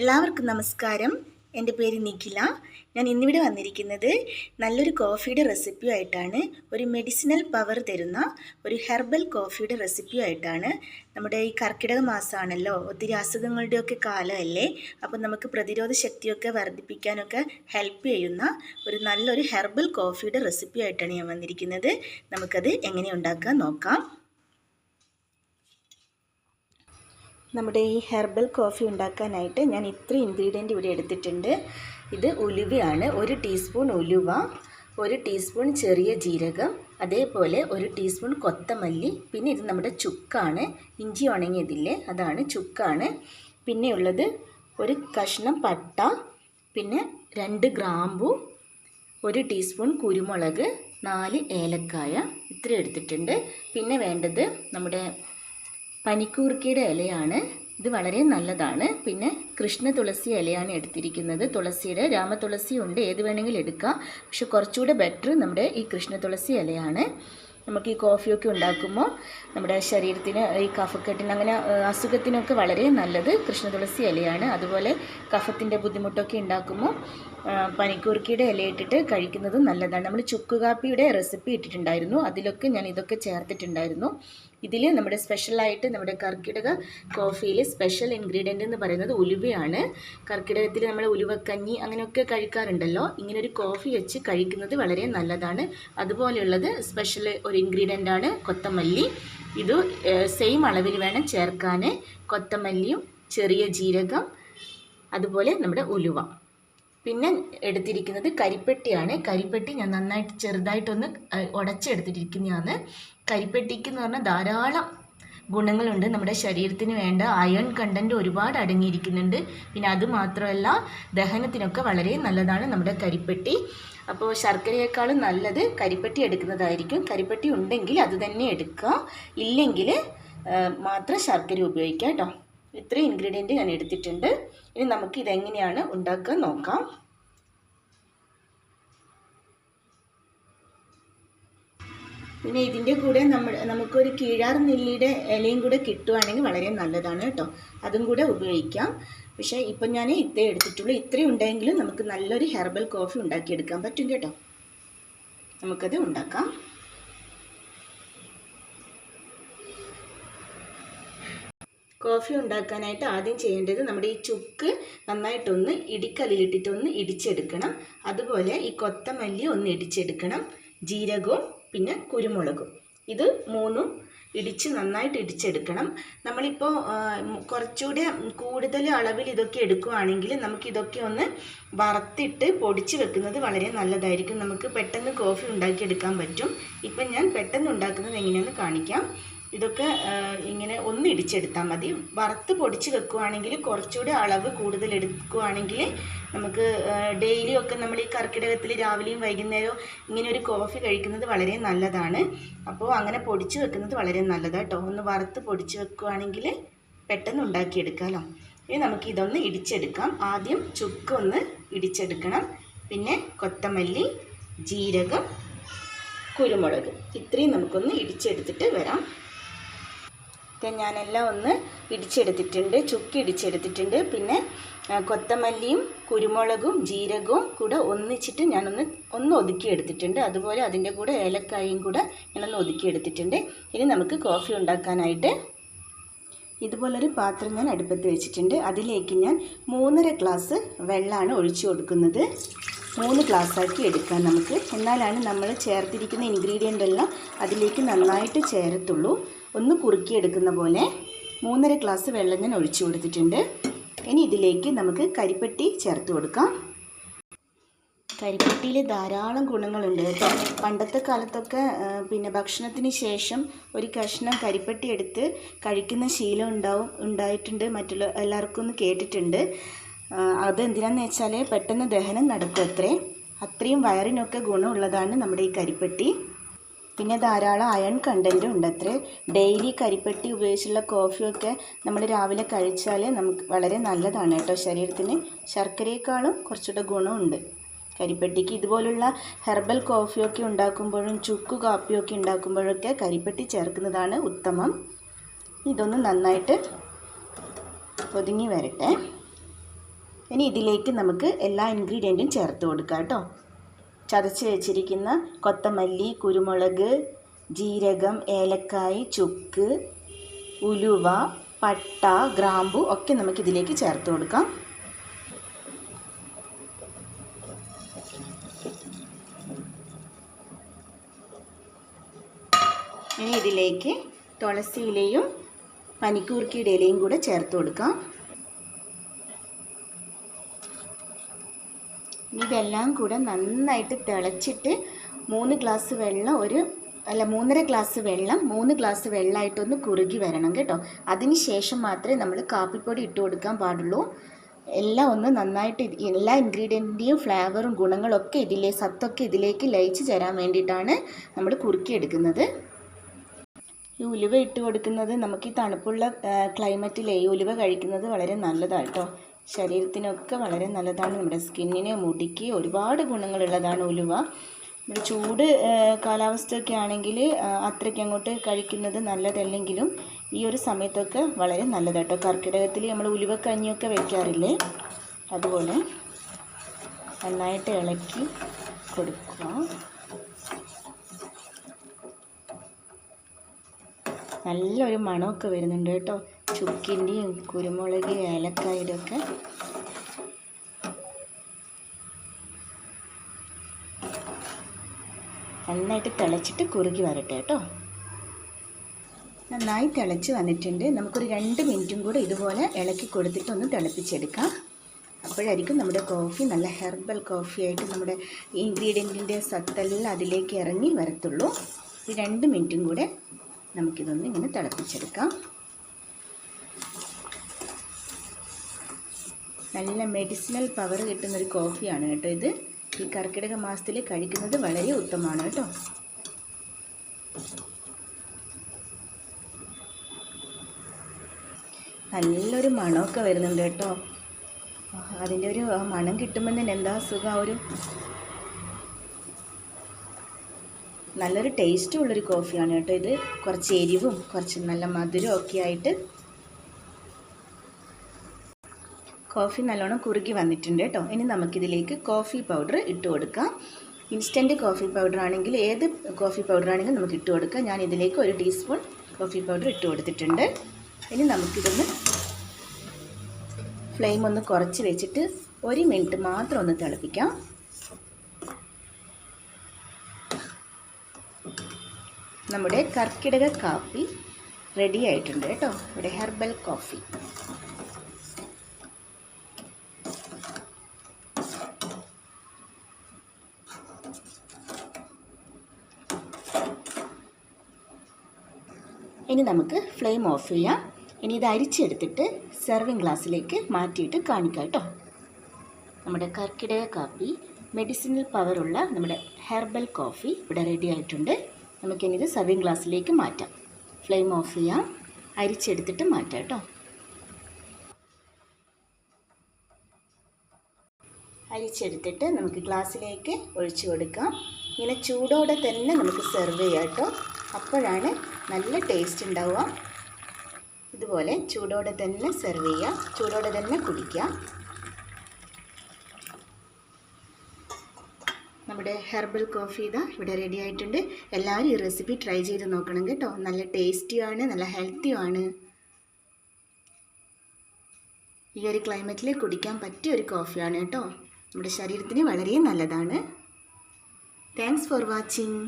എല്ലാവർക്കും നമസ്കാരം. എന്റെ പേര് നിഖില. ഞാൻ ഇന്നിവിടെ വന്നിരിക്കുന്നത് നല്ലൊരു കോഫിയുടെ റെസിപ്പിയുമായിട്ടാണ്. ഒരു മെഡിസിനൽ പവർ തരുന്ന ഒരു ഹെർബൽ കോഫിയുടെ റെസിപ്പിയുമായിട്ടാണ്. നമ്മുടെ ഈ കർക്കിടക മാസമാണല്ലോ. ഒത്തിരി അസുഖങ്ങളുടെയൊക്കെ കാലമല്ലേ. അപ്പം നമുക്ക് പ്രതിരോധ ശക്തിയൊക്കെ വർദ്ധിപ്പിക്കാനൊക്കെ ഹെൽപ്പ് ചെയ്യുന്ന ഒരു നല്ലൊരു ഹെർബൽ കോഫിയുടെ റെസിപ്പിയായിട്ടാണ് ഞാൻ വന്നിരിക്കുന്നത്. നമുക്കത് എങ്ങനെ ഉണ്ടാക്കാൻ നോക്കാം. നമ്മുടെ ഈ ഹെർബൽ കോഫി ഉണ്ടാക്കാനായിട്ട് ഞാൻ ഇത്ര ഇൻഗ്രീഡിയന്റ് ഇവിടെ എടുത്തിട്ടുണ്ട്. ഇത് ഉലുവയാണ്. ഒരു ടീസ്പൂൺ ഉലുവ ഒരു ടീസ്പൂൺ ചെറിയ ജീരകം അതേപോലെ ഒരു ടീസ്പൂൺ കൊത്തമല്ലി പിന്നെ ഇത് നമ്മുടെ ചുക്കാണ്. ഇഞ്ചി ഉണങ്ങിയതില്ലേ അതാണ് ചുക്കാണ്. പിന്നെയുള്ളത് ഒരു കഷ്ണം പട്ട പിന്നെ രണ്ട് ഗ്രാമ്പു ഒരു ടീസ്പൂൺ കുരുമുളക് നാല് ഏലക്കായ ഇത്ര എടുത്തിട്ടുണ്ട്. പിന്നെ വേണ്ടത് നമ്മുടെ പനിക്കൂർക്കയുടെ ഇലയാണ്. ഇത് വളരെ നല്ലതാണ്. പിന്നെ കൃഷ്ണ തുളസി ഇലയാണ് എടുത്തിരിക്കുന്നത്. തുളസിയുടെ രാമതുളസി ഉണ്ട്. ഏത് വേണമെങ്കിലും എടുക്കാം. പക്ഷെ കുറച്ചുകൂടെ ബെറ്റർ നമ്മുടെ ഈ കൃഷ്ണ തുളസി ഇലയാണ്. നമുക്ക് ഈ കോഫിയൊക്കെ ഉണ്ടാക്കുമ്പോൾ നമ്മുടെ ശരീരത്തിന് ഈ കഫക്കെട്ടിന് അങ്ങനെ അസുഖത്തിനൊക്കെ വളരെ നല്ലത് കൃഷ്ണ തുളസി ഇലയാണ്. അതുപോലെ കഫത്തിന്റെ ബുദ്ധിമുട്ടൊക്കെ ഉണ്ടാക്കുമ്പോൾ പനിക്കൂർക്കയുടെ ഇലയിട്ടിട്ട് കഴിക്കുന്നത് നല്ലതാണ്. നമ്മൾ ചുക്ക് കാപ്പിയുടെ റെസിപ്പി ഇട്ടിട്ടുണ്ടായിരുന്നു. അതിലൊക്കെ ഞാൻ ഇതൊക്കെ ചേർത്തിട്ടുണ്ടായിരുന്നു. ഇതിൽ നമ്മുടെ സ്പെഷ്യലായിട്ട് നമ്മുടെ കർക്കിടക കോഫിയിൽ സ്പെഷ്യൽ ഇൻഗ്രീഡിയന്റ് എന്ന് പറയുന്നത് ഉലുവയാണ്. കർക്കിടകത്തിൽ നമ്മൾ ഉലുവക്കഞ്ഞി അങ്ങനെയൊക്കെ കഴിക്കാറുണ്ടല്ലോ. ഇങ്ങനൊരു കോഫി വെച്ച് കഴിക്കുന്നത് വളരെ നല്ലതാണ്. അതുപോലെയുള്ളത് സ്പെഷ്യൽ ഒരു ഇൻഗ്രീഡിയന്റ് ആണ് കൊത്തമല്ലി. ഇത് സെയിം അളവിൽ വേണം ചേർക്കാൻ കൊത്തമല്ലിയും ചെറിയ ജീരകം അതുപോലെ നമ്മുടെ ഉലുവ. പിന്നെ എടുത്തിരിക്കുന്നത് കരിപ്പെട്ടിയാണ്. കരിപ്പെട്ടി ഞാൻ നന്നായിട്ട് ചെറുതായിട്ടൊന്ന് ഉടച്ചെടുത്തിരിക്കുന്നതാണ് കരിപ്പെട്ടിക്ക് എന്ന് പറഞ്ഞാൽ ധാരാളം ഗുണങ്ങളുണ്ട്. നമ്മുടെ ശരീരത്തിന് വേണ്ട അയൺ കണ്ടന്റ് ഒരുപാട് അടങ്ങിയിരിക്കുന്നുണ്ട്. പിന്നെ അത് മാത്രമല്ല ദഹനത്തിനൊക്കെ വളരെ നല്ലതാണ് നമ്മുടെ കരിപ്പെട്ടി. അപ്പോൾ ശർക്കരയേക്കാളും നല്ലത് കരിപ്പെട്ടി എടുക്കുന്നതായിരിക്കും. കരിപ്പെട്ടി ഉണ്ടെങ്കിൽ അത് തന്നെ എടുക്കുക. ഇല്ലെങ്കിൽ മാത്രം ശർക്കര ഉപയോഗിക്കുക കേട്ടോ. ഇത്രയും ഇൻഗ്രീഡിയന്റ് ഞാൻ എടുത്തിട്ടുണ്ട്. ഇനി നമുക്ക് ഇതെങ്ങനെയാണ് ഉണ്ടാക്കാൻ നോക്കാം. പിന്നെ ഇതിന്റെ കൂടെ നമ്മൾ നമുക്കൊരു കീഴാർ നെല്ലിയുടെ ഇലയും കൂടെ കിട്ടുവാണെങ്കിൽ വളരെ നല്ലതാണ് കേട്ടോ. അതും കൂടെ ഉപയോഗിക്കാം. പക്ഷേ ഇപ്പം ഞാൻ ഇത്രേ എടുത്തിട്ടുള്ളൂ. ഇത്രയും ഉണ്ടെങ്കിലും നമുക്ക് നല്ലൊരു ഹെർബൽ കോഫി ഉണ്ടാക്കിയെടുക്കാൻ പറ്റും കേട്ടോ. നമുക്കത് ഉണ്ടാക്കാം. കോഫി ഉണ്ടാക്കാനായിട്ട് ആദ്യം ചെയ്യേണ്ടത് നമ്മുടെ ഈ ചുക്ക് നന്നായിട്ടൊന്ന് ഇടിക്കല്ലിലിട്ടിട്ടൊന്ന് ഇടിച്ചെടുക്കണം. അതുപോലെ ഈ കൊത്തമല്ലി ഒന്ന് ഇടിച്ചെടുക്കണം. ജീരകവും പിന്നെ കുരുമുളകും. ഇത് മൂന്നും ഇടിച്ച് നന്നായിട്ട് ഇടിച്ചെടുക്കണം. നമ്മളിപ്പോൾ കുറച്ചുകൂടെ കൂടുതൽ അളവിൽ ഇതൊക്കെ എടുക്കുകയാണെങ്കിൽ നമുക്കിതൊക്കെ ഒന്ന് വറുത്തിട്ട് പൊടിച്ച് വെക്കുന്നത് വളരെ നല്ലതായിരിക്കും. നമുക്ക് പെട്ടെന്ന് കോഫി ഉണ്ടാക്കിയെടുക്കാൻ പറ്റും. ഇപ്പം ഞാൻ പെട്ടെന്ന് ഉണ്ടാക്കുന്നത് എങ്ങനെയാണെന്ന് കാണിക്കാം. ഇതൊക്കെ ഇങ്ങനെ ഒന്ന് ഇടിച്ചെടുത്താൽ മതി. വറുത്ത് പൊടിച്ച് വെക്കുവാണെങ്കിൽ കുറച്ചുകൂടി അളവ് കൂടുതൽ എടുക്കുകയാണെങ്കിൽ നമുക്ക് ഡെയിലി ഒക്കെ നമ്മൾ ഈ കർക്കിടകത്തിൽ രാവിലെയും വൈകുന്നേരവും ഇങ്ങനെ ഒരു കോഫി കഴിക്കുന്നത് വളരെ നല്ലതാണ്. അപ്പോൾ അങ്ങനെ പൊടിച്ച് വെക്കുന്നത് വളരെ നല്ലതാണ് കേട്ടോ ഒന്ന് വറുത്ത് പൊടിച്ച് വെക്കുവാണെങ്കിൽ പെട്ടെന്ന് ഉണ്ടാക്കിയെടുക്കാമല്ലോ ഇനി നമുക്ക് ഇതൊന്ന് ഇടിച്ചെടുക്കാം. ആദ്യം ചുക്ക് ഒന്ന് ഇടിച്ചെടുക്കണം. പിന്നെ കൊത്തമല്ലി ജീരകം കുരുമുളക്. ഇത്രയും നമുക്കൊന്ന് ഇടിച്ചെടുത്തിട്ട് വരാം. ഞാനെല്ലാം ഒന്ന് ഇടിച്ചെടുത്തിട്ടുണ്ട് ചുക്കി ഇടിച്ചെടുത്തിട്ടുണ്ട്. പിന്നെ കൊത്തമല്ലിയും കുരുമുളകും ജീരകവും കൂടെ ഒന്നിച്ചിട്ട് ഞാനൊന്ന് ഒന്ന് ഒതുക്കിയെടുത്തിട്ടുണ്ട്. അതുപോലെ അതിന്റെ കൂടെ ഏലക്കായും കൂടെ ഞാനൊന്ന് ഒതുക്കിയെടുത്തിട്ടുണ്ട്. ഇനി നമുക്ക് കോഫി ഉണ്ടാക്കാനായിട്ട് ഇതുപോലൊരു പാത്രം ഞാൻ അടുപ്പത്ത് വെച്ചിട്ടുണ്ട്. അതിലേക്ക് ഞാൻ മൂന്നര ഗ്ലാസ് വെള്ളമാണ് ഒഴിച്ചു കൊടുക്കുന്നത്. മൂന്ന് ഗ്ലാസ്സാക്കി എടുക്കാം നമുക്ക്. എന്നാലാണ് നമ്മൾ ചേർത്തിരിക്കുന്ന ഇൻഗ്രീഡിയന്റ് എല്ലാം അതിലേക്ക് നന്നായിട്ട് ചേരത്തുള്ളൂ. ഒന്ന് കുറുക്കിയെടുക്കുന്ന പോലെ മൂന്നര ഗ്ലാസ് വെള്ളം ഞാൻ ഒഴിച്ചു കൊടുത്തിട്ടുണ്ട്. ഇനി ഇതിലേക്ക് നമുക്ക് കരിപ്പെട്ടി ചേർത്ത് കൊടുക്കാം. കരിപ്പെട്ടിയിൽ ധാരാളം ഗുണങ്ങളുണ്ട് കേട്ടോ. പണ്ടത്തെ കാലത്തൊക്കെ പിന്നെ ഭക്ഷണത്തിന് ശേഷം ഒരു കഷ്ണം കരിപ്പെട്ടി എടുത്ത് കഴിക്കുന്ന ശീലം ഉണ്ടാവും ഉണ്ടായിട്ടുണ്ട്. മറ്റുള്ള എല്ലാവർക്കും ഒന്ന് കേട്ടിട്ടുണ്ട്. അതെന്തിനാന്ന് വെച്ചാൽ പെട്ടെന്ന് ദഹനം നടക്കും അത്രേ അത്രയും വയറിനൊക്കെ ഗുണമുള്ളതാണ് നമ്മുടെ ഈ കരിപ്പെട്ടി. പിന്നെ ധാരാളം അയൺ കണ്ടന്റും ഉണ്ട് അത്ര ഡെയിലി കരിപ്പെട്ടി ഉപയോഗിച്ചുള്ള കോഫിയൊക്കെ നമ്മൾ രാവിലെ കഴിച്ചാൽ നമുക്ക് വളരെ നല്ലതാണ് കേട്ടോ. ശരീരത്തിന് ശർക്കരയേക്കാളും കുറച്ചുകൂടെ ഗുണമുണ്ട്. കരിപ്പെട്ടിക്ക് ഇതുപോലുള്ള ഹെർബൽ കോഫിയൊക്കെ ഉണ്ടാക്കുമ്പോഴും ചുക്ക് കാപ്പിയൊക്കെ ഉണ്ടാക്കുമ്പോഴൊക്കെ കരിപ്പെട്ടി ചേർക്കുന്നതാണ് ഉത്തമം. ഇതൊന്ന് നന്നായിട്ട് ഒതുങ്ങി വരട്ടെ. ഇനി ഇതിലേക്ക് നമുക്ക് എല്ലാ ഇൻഗ്രീഡിയന്റും ചേർത്ത് കൊടുക്കാം കേട്ടോ. ചതച്ച് വെച്ചിരിക്കുന്ന കൊത്തമല്ലി കുരുമുളക് ജീരകം ഏലക്കായ് ചുക്ക് ഉലുവ പട്ട ഗ്രാമ്പു ഒക്കെ നമുക്കിതിലേക്ക് ചേർത്ത് കൊടുക്കാം. ഇനി ഇതിലേക്ക് തുളസിയിലയും പനിക്കൂർക്കിയുടെ ഇലയും കൂടെ ചേർത്ത് കൊടുക്കാം. ഇതെല്ലാം കൂടെ നന്നായിട്ട് തിളച്ചിട്ട് മൂന്ന് ഗ്ലാസ് വെള്ളം ഒരു അല്ല മൂന്നര ഗ്ലാസ് വെള്ളം മൂന്ന് ഗ്ലാസ് വെള്ളമായിട്ടൊന്ന് കുറുകി വരണം കേട്ടോ. അതിന് ശേഷം മാത്രമേ നമ്മൾ കാപ്പിപ്പൊടി ഇട്ട് കൊടുക്കാൻ പാടുള്ളൂ. എല്ലാം ഒന്ന് നന്നായിട്ട് എല്ലാ ഇൻഗ്രീഡിയന്റിന്റെയും ഫ്ലേവറും ഗുണങ്ങളൊക്കെ ഇതിലെ സത്തൊക്കെ ഇതിലേക്ക് ലയിച്ച് ചേരാൻ വേണ്ടിയിട്ടാണ് നമ്മൾ കുറുക്കിയെടുക്കുന്നത്. ഈ ഉലുവ ഇട്ട് കൊടുക്കുന്നത് നമുക്ക് ഈ തണുപ്പുള്ള ക്ലൈമറ്റിലെ ഈ ഉലുവ കഴിക്കുന്നത് വളരെ നല്ലതാണ് കേട്ടോ. ശരീരത്തിനൊക്കെ വളരെ നല്ലതാണ്. നമ്മുടെ സ്കിന്നിനെ മുടിക്ക് ഒരുപാട് ഗുണങ്ങളുള്ളതാണ് ഉലുവ. നമ്മുടെ ചൂട് കാലാവസ്ഥയൊക്കെ ആണെങ്കിൽ അത്രയ്ക്ക് അങ്ങോട്ട് കഴിക്കുന്നത് നല്ലതല്ലെങ്കിലും ഈ ഒരു സമയത്തൊക്കെ വളരെ നല്ലതാട്ടോ. കർക്കിടകത്തിൽ നമ്മൾ ഉലുവക്കഞ്ഞിയൊക്കെ വയ്ക്കാറില്ലേ അതുപോലെ നന്നായിട്ട് ഇളക്കി കൊടുക്കുക. നല്ലൊരു മണമൊക്കെ വരുന്നുണ്ട് കേട്ടോ. ചുക്കിന്റെയും കുരുമുളക് ഏലക്കായുടെ ഒക്കെ നന്നായിട്ട് തിളച്ചിട്ട് കുറുകി വരട്ടെ കേട്ടോ. നന്നായി തിളച്ച് വന്നിട്ടുണ്ട്. നമുക്കൊരു രണ്ട് മിനിറ്റും കൂടെ ഇതുപോലെ ഇളക്കി കൊടുത്തിട്ട് ഒന്ന് തിളപ്പിച്ചെടുക്കാം. അപ്പോഴായിരിക്കും നമ്മുടെ കോഫി നല്ല ഹെർബൽ കോഫിയായിട്ട് നമ്മുടെ ഇൻഗ്രീഡിയന്റിന്റെ സത്തെല്ലാം അതിലേക്ക് ഇറങ്ങി വരത്തുള്ളൂ. രണ്ട് മിനിറ്റും കൂടെ നമുക്കിതൊന്ന് ഇങ്ങനെ തിളപ്പിച്ചെടുക്കാം. നല്ല മെഡിസിനൽ പവർ കിട്ടുന്നൊരു കോഫിയാണ് കേട്ടോ ഇത്. ഈ കർക്കിടക മാസത്തിൽ കഴിക്കുന്നത് വളരെ ഉത്തമമാണ് കേട്ടോ. നല്ലൊരു മണമൊക്കെ വരുന്നുണ്ട് കേട്ടോ. അതിന്റെ ഒരു മണം കിട്ടുമ്പോൾ തന്നെ എന്താ സുഖം ഒരു നല്ലൊരു ടേസ്റ്റും ഉള്ളൊരു കോഫിയാണ് കേട്ടോ ഇത്. കുറച്ച് എരിവും കുറച്ച് നല്ല മധുരവും ഒക്കെ ആയിട്ട് കോഫി നല്ലോണം കുറുകി വന്നിട്ടുണ്ട് കേട്ടോ ഇനി നമുക്കിതിലേക്ക് കോഫി പൗഡർ ഇട്ട് കൊടുക്കാം. ഇൻസ്റ്റന്റ് കോഫി പൗഡർ ആണെങ്കിൽ ഏത് കോഫി പൗഡർ ആണെങ്കിലും നമുക്ക് ഇട്ട് കൊടുക്കാം. ഞാൻ ഇതിലേക്ക് ഒരു ടീസ്പൂൺ കോഫി പൗഡർ ഇട്ട് കൊടുത്തിട്ടുണ്ട്. ഇനി നമുക്കിതൊന്ന് ഫ്ലെയിം ഒന്ന് കുറച്ച് വെച്ചിട്ട് ഒരു മിനിറ്റ് മാത്രം ഒന്ന് തിളപ്പിക്കാം. നമ്മുടെ കർക്കിടക കാപ്പി റെഡി ആയിട്ടുണ്ട് കേട്ടോ ഇവിടെ ഹെർബൽ കോഫി. ഇനി നമുക്ക് ഫ്ലെയിം ഓഫ് ചെയ്യാം. ഇനി ഇത് അരിച്ചെടുത്തിട്ട് സെർവിങ് ഗ്ലാസ്സിലേക്ക് മാറ്റിയിട്ട് കാണിക്കാം കേട്ടോ. നമ്മുടെ കർക്കിടക കാപ്പി മെഡിസിനൽ പവറുള്ള നമ്മുടെ ഹെർബൽ കോഫി ഇവിടെ റെഡി ആയിട്ടുണ്ട്. നമുക്കിനി ഇത് സെർവിങ് ഗ്ലാസ്സിലേക്ക് മാറ്റാം. ഫ്ലെയിം ഓഫ് ചെയ്യാം. അരിച്ചെടുത്തിട്ട് മാറ്റാം കേട്ടോ. അരിച്ചെടുത്തിട്ട് നമുക്ക് ഗ്ലാസ്സിലേക്ക് ഒഴിച്ചു കൊടുക്കാം. ഇങ്ങനെ ചൂടോടെ തന്നെ നമുക്ക് സെർവ് ചെയ്യാം കേട്ടോ. അപ്പോഴാണ് നല്ല ടേസ്റ്റ് ഉണ്ടാവുക. ഇതുപോലെ ചൂടോടെ തന്നെ സെർവ് ചെയ്യുക. ചൂടോടെ തന്നെ കുടിക്കുക. നമ്മുടെ ഹെർബൽ കോഫി ഇതാ ഇവിടെ റെഡി ആയിട്ടുണ്ട്. എല്ലാവരും ഈ റെസിപ്പി ട്രൈ ചെയ്ത് നോക്കണം കേട്ടോ. നല്ല ടേസ്റ്റിയാണ് നല്ല ഹെൽത്തിയുമാണ് ഈ ഒരു ക്ലൈമറ്റിൽ കുടിക്കാൻ പറ്റിയ ഒരു കോഫിയാണ് കേട്ടോ. നമ്മുടെ ശരീരത്തിന് വളരെ നല്ലതാണ്. Thanks for watching